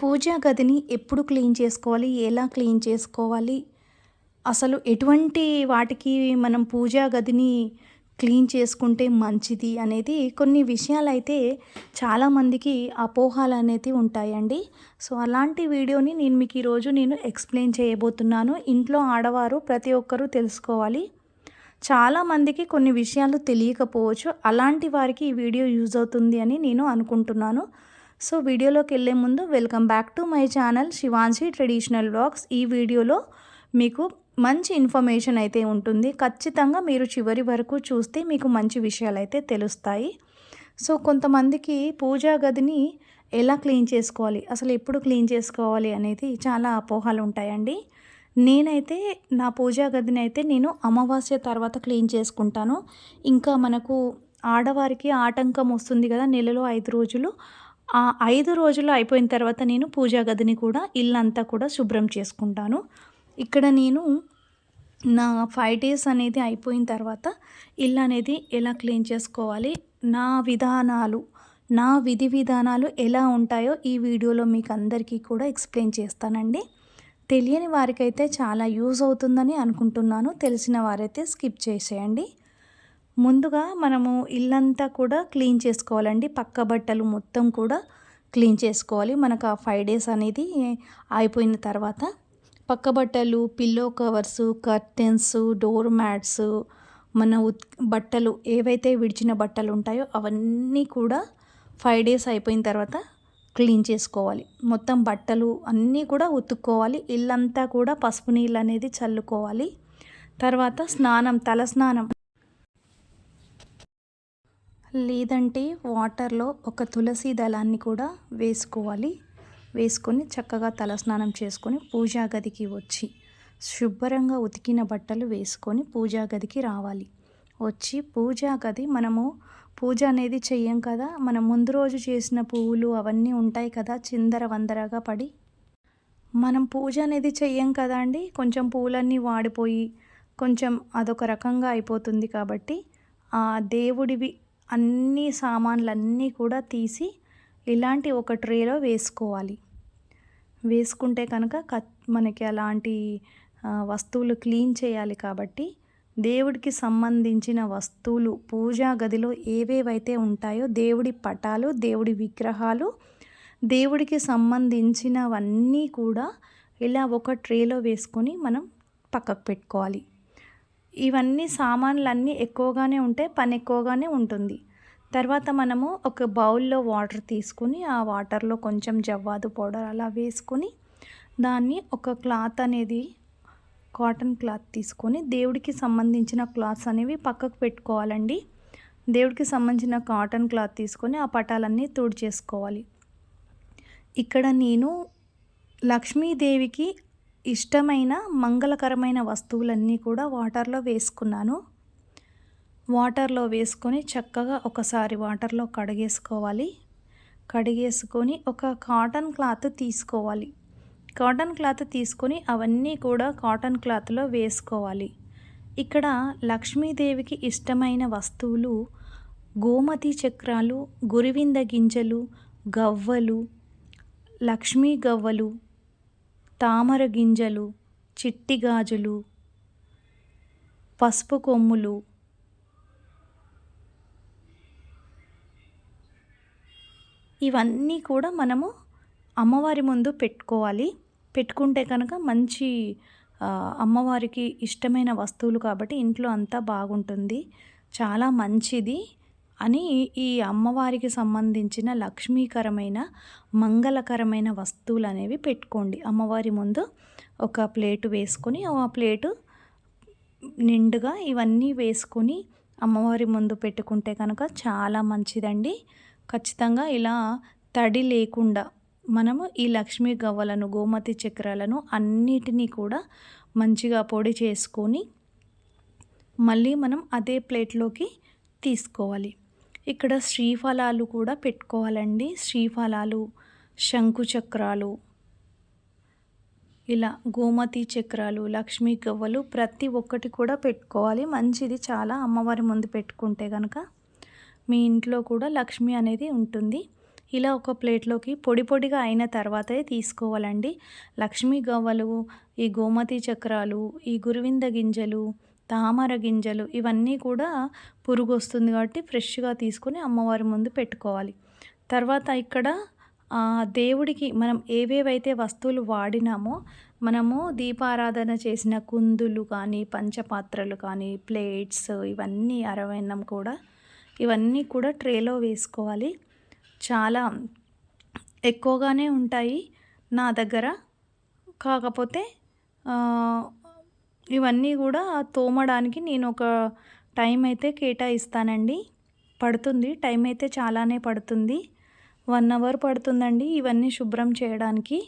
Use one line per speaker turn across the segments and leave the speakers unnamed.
పూజా గదిని ఎప్పుడు క్లీన్ చేసుకోవాలి? ఎలా క్లీన్ చేసుకోవాలి? అసలు ఎటువంటి వాటికి మనం పూజా గదిని క్లీన్ చేసుకుంటే మంచిది అనేది కొన్ని విషయాలు అయితే చాలామందికి అపోహాలు అనేది ఉంటాయండి. సో అలాంటి వీడియోని నేను మీకు ఈరోజు నేను ఎక్స్ప్లెయిన్ చేయబోతున్నాను. ఇంట్లో ఆడవారు ప్రతి ఒక్కరూ తెలుసుకోవాలి. చాలామందికి కొన్ని విషయాలు తెలియకపోవచ్చు. అలాంటి వారికి ఈ వీడియో యూజ్ అవుతుంది అని నేను అనుకుంటున్నాను. సో వీడియోలోకి వెళ్ళే ముందు welcome back to my channel Shivanshi traditional blogs ఈ వీడియోలో మీకు మంచి ఇన్ఫర్మేషన్ అయితే ఉంటుంది. ఖచ్చితంగా మీరు చివరి వరకు చూస్తే మీకు మంచి విషయాలు అయితే తెలుస్తాయి. సో కొంతమందికి పూజా గదిని ఎలా క్లీన్ చేసుకోవాలి అసలు ఎప్పుడు క్లీన్ చేసుకోవాలి అనేది చాలా అపోహలు ఉంటాయండి. నేనైతే నా పూజా గదిని అయితే నేను అమావాస్య తర్వాత క్లీన్ చేసుకుంటాను. ఇంకా మనకు ఆడవారికి ఆటంకం వస్తుంది కదా నెలలో ఐదు రోజులు. ఆ ఐదు రోజులు అయిపోయిన తర్వాత నేను పూజా గదిని కూడా ఇల్లంతా కూడా శుభ్రం చేసుకుంటాను. ఇక్కడ నేను నా ఫైవ్ డేస్ అనేది అయిపోయిన తర్వాత ఇల్లు అనేది ఎలా క్లీన్ చేసుకోవాలి నా విధానాలు నా విధి విధానాలు ఎలా ఉంటాయో ఈ వీడియోలో మీకు అందరికీ కూడా ఎక్స్ప్లెయిన్ చేస్తానండి. తెలియని వారికైతే చాలా యూజ్ అవుతుందని అనుకుంటున్నాను. తెలిసిన వారైతే స్కిప్ చేసేయండి. ముందుగా మనము ఇల్లంతా కూడా క్లీన్ చేసుకోవాలండి. పక్క బట్టలు మొత్తం కూడా క్లీన్ చేసుకోవాలి. మనకు ఆ ఫైవ్ డేస్ అనేది అయిపోయిన తర్వాత పక్క బట్టలు pillow covers curtains door mats మన ఉత్ బట్టలు ఏవైతే విడిచిన బట్టలు ఉంటాయో అవన్నీ కూడా ఫైవ్ డేస్ అయిపోయిన తర్వాత క్లీన్ చేసుకోవాలి. మొత్తం బట్టలు అన్నీ కూడా ఉతుక్కోవాలి. ఇల్లంతా కూడా పసుపు నీళ్ళు అనేది చల్లుకోవాలి. తర్వాత స్నానం తల స్నానం లేదంటే వాటర్లో ఒక తులసి దళాన్ని కూడా వేసుకోవాలి. వేసుకొని చక్కగా తలస్నానం చేసుకొని పూజా గదికి వచ్చి శుభ్రంగా ఉతికిన బట్టలు వేసుకొని పూజా గదికి రావాలి. వచ్చి పూజా గది మనము పూజ అనేది చెయ్యం కదా? మనం ముందు రోజు చేసిన పువ్వులు అవన్నీ ఉంటాయి కదా? చిందర వందరగా పడి మనం పూజ అనేది చెయ్యం కదా అండి? కొంచెం పూలన్నీ వాడిపోయి కొంచెం అదొక రకంగా అయిపోతుంది కాబట్టి ఆ దేవుడివి అన్ని సామాన్లన్నీ కూడా తీసి ఇలాంటి ఒక ట్రేలో వేసుకోవాలి. వేసుకుంటే కనుక మనకి అలాంటి వస్తువులు క్లీన్ చేయాలి కాబట్టి దేవుడికి సంబంధించిన వస్తువులు పూజా గదిలో ఏవేవైతే ఉంటాయో దేవుడి పటాలు దేవుడి విగ్రహాలు దేవుడికి సంబంధించినవన్నీ కూడా ఇలా ఒక ట్రేలో వేసుకొని మనం పక్కకు పెట్టుకోవాలి. ఇవన్నీ సామాన్లన్నీ ఎక్కువగానే ఉంటే పని ఎక్కువగానే ఉంటుంది. తర్వాత మనము ఒక బౌల్లో వాటర్ తీసుకుని ఆ వాటర్లో కొంచెం జవ్వాదు పౌడర్ అలా వేసుకొని దాన్ని ఒక క్లాత్ అనేది కాటన్ క్లాత్ తీసుకొని దేవుడికి సంబంధించిన క్లాత్స్ అనేవి పక్కకు పెట్టుకోవాలండి. దేవుడికి సంబంధించిన కాటన్ క్లాత్ తీసుకొని ఆ పటాలన్నీ చేసుకోవాలి ఇక్కడ నేను లక్ష్మీదేవికి ఇష్టమైన మంగళకరమైన వస్తువులన్నీ కూడా వాటర్లో వేసుకున్నాను. వాటర్లో వేసుకొని చక్కగా ఒకసారి వాటర్లో కడిగేసుకోవాలి. కడిగేసుకొని ఒక కాటన్ క్లాత్ తీసుకోవాలి. కాటన్ క్లాత్ తీసుకొని అవన్నీ కూడా కాటన్ క్లాత్లో వేసుకోవాలి. ఇక్కడ లక్ష్మీదేవికి ఇష్టమైన వస్తువులు గోమతి చక్రాలు గురివింద గింజలు గవ్వలు లక్ష్మీ గవ్వలు తామర గింజలు చిట్టి గాజులు పసుపు కొమ్ములు ఇవన్నీ కూడా మనము అమ్మవారి ముందు పెట్టుకోవాలి. పెట్టుకుంటే కనుక మంచి అమ్మవారికి ఇష్టమైన వస్తువులు కాబట్టి ఇంట్లో అంతా బాగుంటుంది. చాలా మంచిది. అని ఈ అమ్మవారికి సంబంధించిన లక్ష్మీకరమైన మంగళకరమైన వస్తువులు అనేవి పెట్టుకోండి. అమ్మవారి ముందు ఒక ప్లేటు వేసుకొని ఆ ప్లేటు నిండుగా ఇవన్నీ వేసుకొని అమ్మవారి ముందు పెట్టుకుంటే కనుక చాలా మంచిదండి. ఖచ్చితంగా ఇలా తడి లేకుండా మనము ఈ లక్ష్మీ గవ్వలను గోమతి చక్రాలను అన్నిటినీ కూడా మంచిగా పొడి చేసుకొని మళ్ళీ మనం అదే ప్లేట్లోకి తీసుకోవాలి. ఇక్కడ శ్రీఫలాలు కూడా పెట్టుకోవాలండి. శ్రీఫలాలు శంకు చక్రాలు ఇలా గోమతి చక్రాలు లక్ష్మీ గవ్వలు ప్రతి ఒక్కటి కూడా పెట్టుకోవాలి. మంచిది చాలా అమ్మవారి ముందు పెట్టుకుంటే కనుక మీ ఇంట్లో కూడా లక్ష్మి అనేది ఉంటుంది. ఇలా ఒక ప్లేట్లోకి పొడి పొడిగా అయిన తర్వాతే తీసుకోవాలండి. లక్ష్మీ గవ్వలు ఈ గోమతి చక్రాలు ఈ గురువింద గింజలు తామర గింజలు ఇవన్నీ కూడా పురుగు వస్తుంది కాబట్టి ఫ్రెష్గా తీసుకొని అమ్మవారి ముందు పెట్టుకోవాలి. తర్వాత ఇక్కడ దేవుడికి మనం ఏవేవైతే వస్తువులు వాడినామో మనము దీపారాధన చేసిన కుందులు కానీ పంచపాత్రలు కానీ ప్లేట్స్ ఇవన్నీ అరవైనం కూడా ఇవన్నీ కూడా ట్రేలో వేసుకోవాలి. చాలా ఎక్కువగానే ఉంటాయి నా దగ్గర. కాకపోతే ఇవన్నీ కూడా తోమడానికి నేను ఒక టైం అయితే కేటాయిస్తానండి. పడుతుంది. టైం అయితే చాలానే పడుతుంది. వన్ అవర్ పడుతుందండి ఇవన్నీ శుభ్రం చేయడానికి.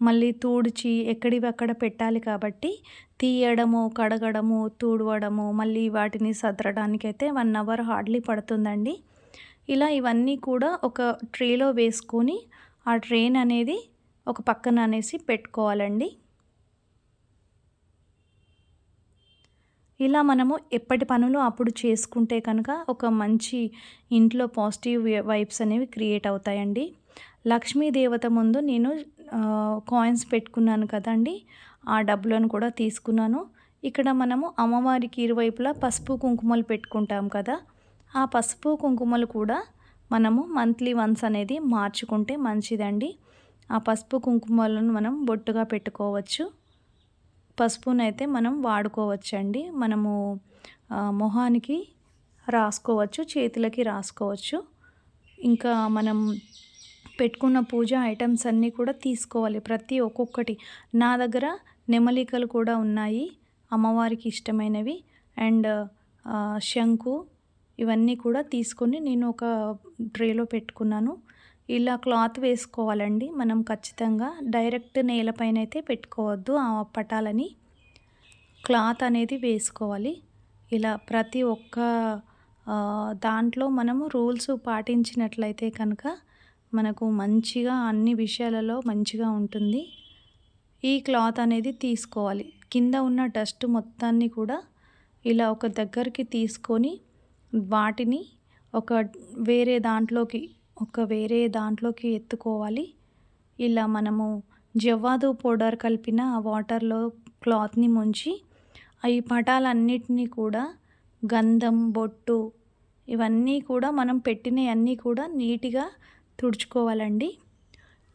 మళ్ళీ తూడ్చి ఎక్కడివక్కడ పెట్టాలి కాబట్టి తీయడము కడగడము తూడవడము మళ్ళీ వాటిని సదరడానికి అయితే వన్ అవర్ హార్డ్లీ పడుతుందండి. ఇలా ఇవన్నీ కూడా ఒక ట్రేలో వేసుకొని ఆ ట్రైన్ అనేది ఒక పక్కన అనేసి పెట్టుకోవాలండి. ఇలా మనము ఎప్పటి పనులు అప్పుడు చేసుకుంటే కనుక ఒక మంచి ఇంట్లో పాజిటివ్ వైబ్స్ అనేవి క్రియేట్ అవుతాయండి. లక్ష్మీ దేవత ముందు నేను కాయిన్స్ పెట్టుకున్నాను కదండి. ఆ డబ్బులను కూడా తీసుకున్నాను. ఇక్కడ మనము అమ్మవారికి ఇరువైపులా పసుపు కుంకుమలు పెట్టుకుంటాం కదా. ఆ పసుపు కుంకుమలు కూడా మనము మంత్లీ వన్స్ అనేది మార్చుకుంటే మంచిదండి. ఆ పసుపు కుంకుమలను మనం బొట్టుగా పెట్టుకోవచ్చు. పసుపునైతే మనం వాడుకోవచ్చండి. మనము మొహానికి రాసుకోవచ్చు చేతులకి రాసుకోవచ్చు. ఇంకా మనం పెట్టుకున్న పూజ ఐటమ్స్ అన్నీ కూడా తీసుకోవాలి. ప్రతి ఒక్కొక్కటి. నా దగ్గర నెమలికలు కూడా ఉన్నాయి. అమ్మవారికి ఇష్టమైనవి. అండ్ శంకు ఇవన్నీ కూడా తీసుకొని నేను ఒక ట్రేలో పెట్టుకున్నాను. ఇలా క్లాత్ వేసుకోవాలండి. మనం ఖచ్చితంగా డైరెక్ట్ నేలపైన అయితే పెట్టుకోవద్దు ఆ పటాలని. క్లాత్ అనేది వేసుకోవాలి. ఇలా ప్రతి ఒక్క దాంట్లో మనము రూల్స్ పాటించినట్లయితే కనుక మనకు మంచిగా అన్ని విషయాలలో మంచిగా ఉంటుంది. ఈ క్లాత్ అనేది తీసుకోవాలి. కింద ఉన్న డస్ట్ మొత్తాన్ని కూడా ఇలా ఒక దగ్గరికి తీసుకొని వాటిని ఒక వేరే దాంట్లోకి ఒక వేరే దాంట్లోకి ఎత్తుకోవాలి. ఇలా మనము జవ్వాదు పౌడర్ కలిపిన ఆ వాటర్లో క్లాత్ని ముంచి ఈ పటాలన్నిటినీ కూడా గంధం బొట్టు ఇవన్నీ కూడా మనం పెట్టినవన్నీ కూడా నీట్గా తుడుచుకోవాలండి.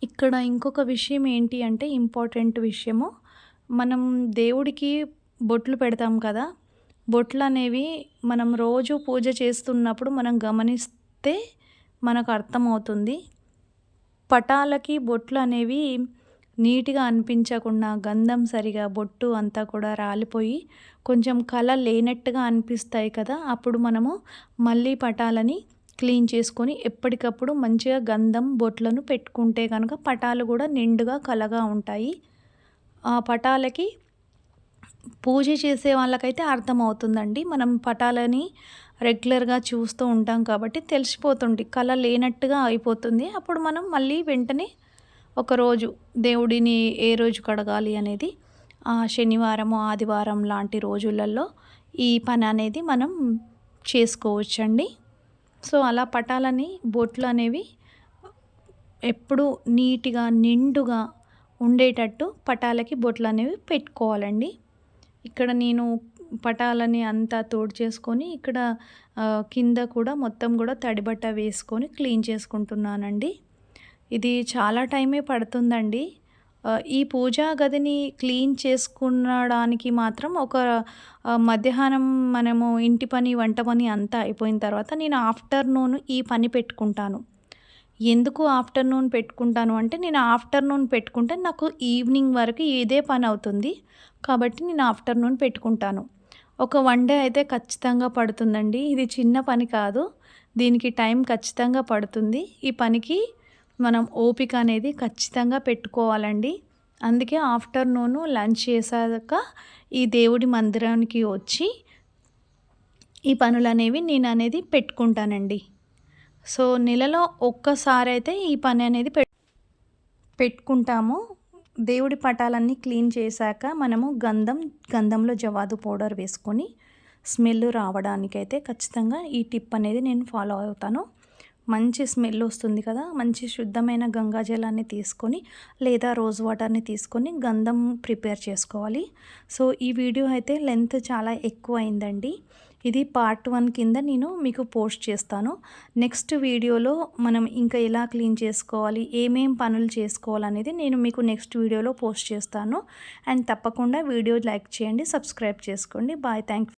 ఇక్కడ ఇంకొక విషయం ఏంటి అంటే ఇంపార్టెంట్ విషయము. మనం దేవుడికి బొట్లు పెడతాం కదా బొట్లు అనేవి మనం రోజు పూజ చేస్తున్నప్పుడు మనం గమనిస్తే మనకు అర్థమవుతుంది. పటాలకి బొట్లు అనేవి నీట్గా అనిపించకుండా గంధం సరిగా బొట్టు అంతా కూడా రాలిపోయి కొంచెం కళ లేనట్టుగా అనిపిస్తాయి కదా. అప్పుడు మనము మళ్ళీ పటాలని క్లీన్ చేసుకొని ఎప్పటికప్పుడు మంచిగా గంధం బొట్లను పెట్టుకుంటే కనుక పటాలు కూడా నిండుగా కలగా ఉంటాయి. ఆ పటాలకి పూజ చేసే వాళ్ళకైతే అర్థమవుతుందండి. మనం పటాలని రెగ్యులర్గా చూస్తూ ఉంటాం కాబట్టి తెలిసిపోతుంది. కళ లేనట్టుగా అయిపోతుంది. అప్పుడు మనం మళ్ళీ వెంటనే ఒకరోజు దేవుడిని ఏ రోజు కడగాలి అనేది శనివారము ఆదివారం లాంటి రోజులలో ఈ పని అనేది మనం చేసుకోవచ్చండి. సో అలా పటాలని బొట్లు అనేవి ఎప్పుడు నీట్గా నిండుగా ఉండేటట్టు పటాలకి బొట్లు అనేవి పెట్టుకోవాలండి. ఇక్కడ నేను పటాలని అంతా తోడు చేసుకొని ఇక్కడ కింద కూడా మొత్తం కూడా తడిబట్ట వేసుకొని క్లీన్ చేసుకుంటున్నానండి. ఇది చాలా టైమే పడుతుందండి. ఈ పూజా గదిని క్లీన్ చేసుకునడానికి మాత్రం ఒక మధ్యాహ్నం మనము ఇంటి పని వంట పని అంతా అయిపోయిన తర్వాత నేను ఆఫ్టర్నూన్ ఈ పని పెట్టుకుంటాను. ఎందుకు ఆఫ్టర్నూన్ పెట్టుకుంటాను అంటే నేను ఆఫ్టర్నూన్ పెట్టుకుంటే నాకు ఈవినింగ్ వరకు ఇదే పని అవుతుంది. కాబట్టి నేను ఆఫ్టర్నూన్ పెట్టుకుంటాను. ఒక వన్ డే అయితే ఖచ్చితంగా పడుతుందండి. ఇది చిన్న పని కాదు. దీనికి టైం ఖచ్చితంగా పడుతుంది. ఈ పనికి మనం ఓపిక అనేది ఖచ్చితంగా పెట్టుకోవాలండి. అందుకే ఆఫ్టర్నూను లంచ్ చేశాక ఈ దేవుడి మందిరానికి వచ్చి ఈ పనులు అనేవి నేను అనేది పెట్టుకుంటానండి. సో నెలలో ఒక్కసారి అయితే ఈ పని అనేది పెట్టుకుంటాము. దేవుడి పటాలన్నీ క్లీన్ చేశాక మనము గంధం గంధంలో జవాదు పౌడర్ వేసుకొని స్మెల్ రావడానికైతే ఖచ్చితంగా ఈ టిప్ అనేది నేను ఫాలో అవుతాను. మంచి స్మెల్ వస్తుంది కదా మంచి శుద్ధమైన గంగా జలాన్ని తీసుకొని లేదా రోజ్ వాటర్ని తీసుకొని గంధం ప్రిపేర్ చేసుకోవాలి. సో ఈ వీడియో అయితే లెంత్ చాలా ఎక్కువ అయిందండి. ఇది పార్ట్ వన్ కింద నేను మీకు పోస్ట్ చేస్తాను. నెక్స్ట్ వీడియోలో మనం ఇంకా ఎలా క్లీన్ చేసుకోవాలి ఏమేం పనులు చేసుకోవాలనేది నేను మీకు నెక్స్ట్ వీడియోలో పోస్ట్ చేస్తాను. అండ్ తప్పకుండా వీడియో లైక్ చేయండి సబ్స్క్రైబ్ చేసుకోండి. Bye thank